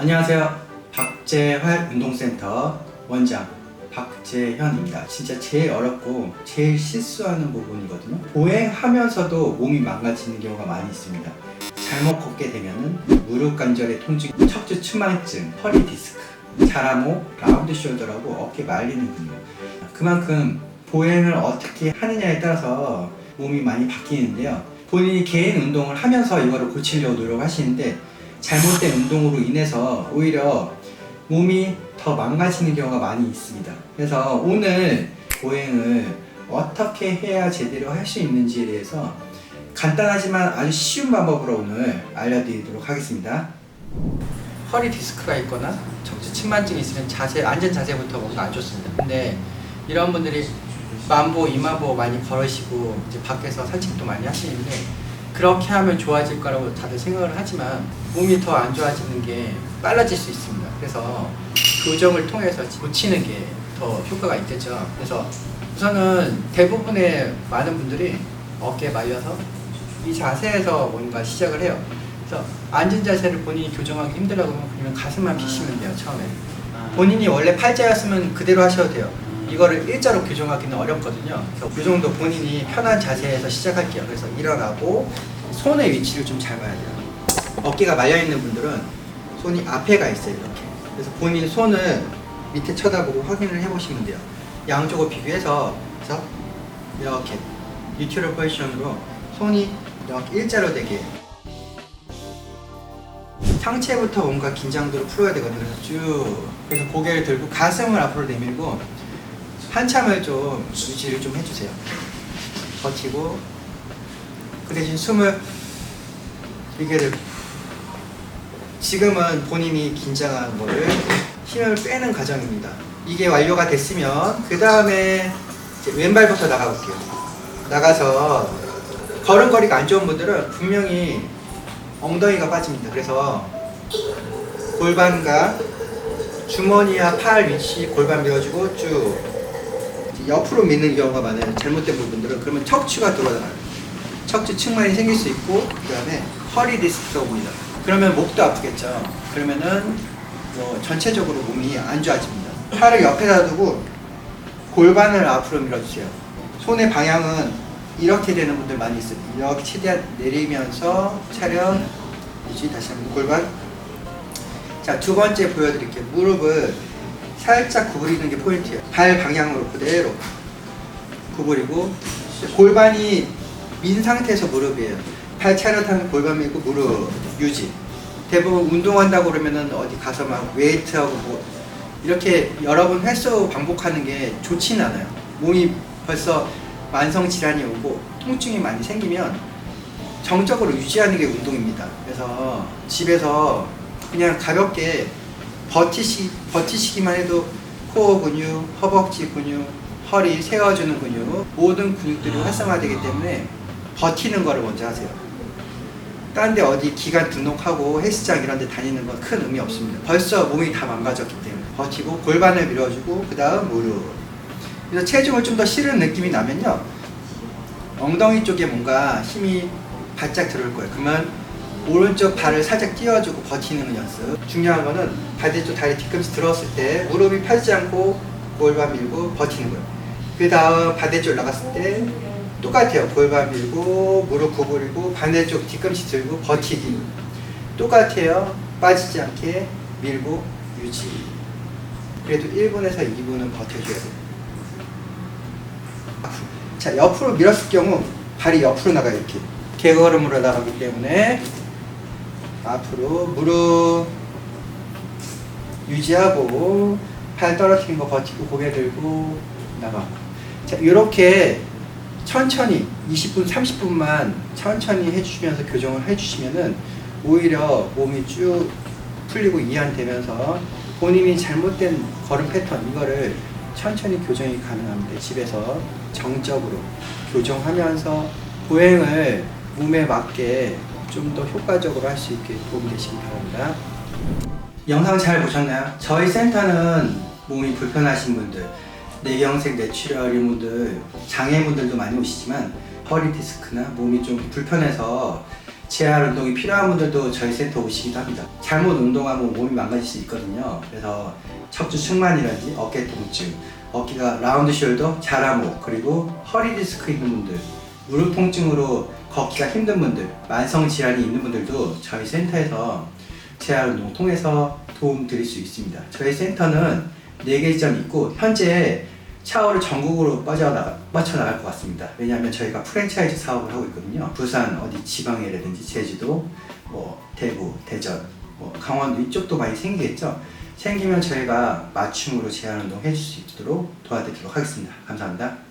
안녕하세요. 박재활 운동센터 원장 박재현입니다. 진짜 제일 어렵고 제일 실수하는 부분이거든요. 보행하면서도 몸이 망가지는 경우가 많이 있습니다. 잘못 걷게 되면은 무릎 관절의 통증, 척추 측만증, 허리 디스크, 자라모, 라운드 숄더라고 어깨 말리는 근육. 그만큼 보행을 어떻게 하느냐에 따라서 몸이 많이 바뀌는데요. 본인이 개인 운동을 하면서 이거를 고치려고 노력하시는데 잘못된 운동으로 인해서 오히려 몸이 더 망가지는 경우가 많이 있습니다. 그래서 오늘 보행을 어떻게 해야 제대로 할 수 있는지에 대해서 간단하지만 아주 쉬운 방법으로 오늘 알려드리도록 하겠습니다. 허리 디스크가 있거나 척추 측만증이 있으면 자세, 앉은 자세부터 뭔가 안 좋습니다. 근데 이런 분들이 만보, 이만보 많이 걸으시고 이제 밖에서 산책도 많이 하시는데 그렇게 하면 좋아질 거라고 다들 생각을 하지만 몸이 더 안 좋아지는 게 빨라질 수 있습니다. 그래서 교정을 통해서 고치는 게 더 효과가 있겠죠. 그래서 우선은 대부분의 많은 분들이 어깨에 말려서 이 자세에서 뭔가 시작을 해요. 그래서 앉은 자세를 본인이 교정하기 힘들다고 그러면 가슴만 피시면 돼요 처음에. 본인이 원래 팔자였으면 그대로 하셔도 돼요. 이거를 일자로 교정하기는 어렵거든요. 그래서 그 정도 본인이 편한 자세에서 시작할게요. 그래서 일어나고 손의 위치를 좀 잘 봐야 돼요. 어깨가 말려 있는 분들은 손이 앞에 가 있어요. 이렇게. 그래서 본인 손을 밑에 쳐다보고 확인을 해보시면 돼요. 양쪽을 비교해서 그래서 이렇게 뉴트럴 포지션으로 손이 이렇게 일자로 되게 상체부터 뭔가 긴장도를 풀어야 되거든요. 그래서 쭉 그래서 고개를 들고 가슴을 앞으로 내밀고 한참을 좀 유지를 좀 해주세요. 버티고 그 대신 숨을 들고 지금은 본인이 긴장한 거를 힘을 빼는 과정입니다. 이게 완료가 됐으면 그 다음에 왼발부터 나가볼게요. 나가서 걸음걸이가 안 좋은 분들은 분명히 엉덩이가 빠집니다. 그래서 골반과 주머니와 팔 위치 골반 밀어주고 쭉 옆으로 미는 경우가 많아요. 잘못된 부분들은 그러면 척추가 들어가요. 척추 측만이 생길 수 있고 그 다음에 허리 디스크가 옵니다. 그러면 목도 아프겠죠. 그러면은 뭐 전체적으로 몸이 안 좋아집니다. 팔을 옆에다 두고 골반을 앞으로 밀어주세요. 손의 방향은 이렇게 되는 분들 많이 있어요. 이렇게 최대한 내리면서 차렷 유지 다시 한번 골반. 자 두 번째 보여드릴게요. 무릎을 살짝 구부리는 게 포인트예요. 발 방향으로 그대로 구부리고 골반이 민 상태에서 무릎이에요. 팔 차렷하면 골반 밀고 무릎 유지. 대부분 운동한다고 그러면은 어디 가서 막 웨이트하고 뭐 이렇게 여러 번 횟수 반복하는 게 좋지는 않아요. 몸이 벌써 만성 질환이 오고 통증이 많이 생기면 정적으로 유지하는 게 운동입니다. 그래서 집에서 그냥 가볍게 버티시, 버티시기만 해도 코어 근육, 허벅지 근육, 허리 세워주는 근육 모든 근육들이 활성화되기 때문에 버티는 거를 먼저 하세요. 딴데 어디 기간 등록하고 헬스장 이런 데 다니는 건 큰 의미 없습니다. 벌써 몸이 다 망가졌기 때문에 버티고 골반을 밀어주고 그 다음 무릎 그래서 체중을 좀 더 실은 느낌이 나면요 엉덩이 쪽에 뭔가 힘이 바짝 들어올 거예요. 그러면 오른쪽 발을 살짝 띄워주고 버티는 연습. 중요한 거는 반대쪽 다리 뒤꿈치 들어왔을 때 무릎이 펴지 않고 골반 밀고 버티는 거예요. 그 다음 반대쪽 나갔을 때 똑같아요. 골반 밀고 무릎 구부리고 반대쪽 뒤꿈치 들고 버티기. 똑같아요. 빠지지 않게 밀고 유지. 그래도 1분에서 2분은 버텨줘야 돼요. 자 옆으로 밀었을 경우 발이 옆으로 나가요 이렇게 개걸음으로 나가기 때문에 앞으로 무릎 유지하고 팔 떨어뜨린 거 버티고 고개 들고 나가고 자 이렇게 천천히 20분 30분만 천천히 해주시면서 교정을 해주시면은 오히려 몸이 쭉 풀리고 이완되면서 본인이 잘못된 걸음 패턴 이거를 천천히 교정이 가능합니다. 집에서 정적으로 교정하면서 보행을 몸에 맞게 좀 더 효과적으로 할 수 있게 도움이 되시기 바랍니다. 영상 잘 보셨나요? 저희 센터는 몸이 불편하신 분들, 뇌경색, 뇌출혈인 분들, 장애인분들도 많이 오시지만 허리 디스크나 몸이 좀 불편해서 재활 운동이 필요한 분들도 저희 센터 오시기도 합니다. 잘못 운동하면 몸이 망가질 수 있거든요. 그래서 척추 측만이라든지 어깨 통증, 어깨가 라운드 숄더, 자라목, 그리고 허리 디스크 있는 분들, 무릎 통증으로 걷기가 힘든 분들, 만성 질환이 있는 분들도 저희 센터에서 재활 운동 통해서 도움 드릴 수 있습니다. 저희 센터는 4개 지점 있고 현재 샤워를 전국으로 빠져나가, 뻗쳐나갈 것 같습니다. 왜냐하면 저희가 프랜차이즈 사업을 하고 있거든요. 부산 어디 지방이라든지 제주도, 뭐 대구, 대전, 뭐 강원도 이쪽도 많이 생기겠죠. 생기면 저희가 맞춤으로 제한 운동 해줄 수 있도록 도와드리도록 하겠습니다. 감사합니다.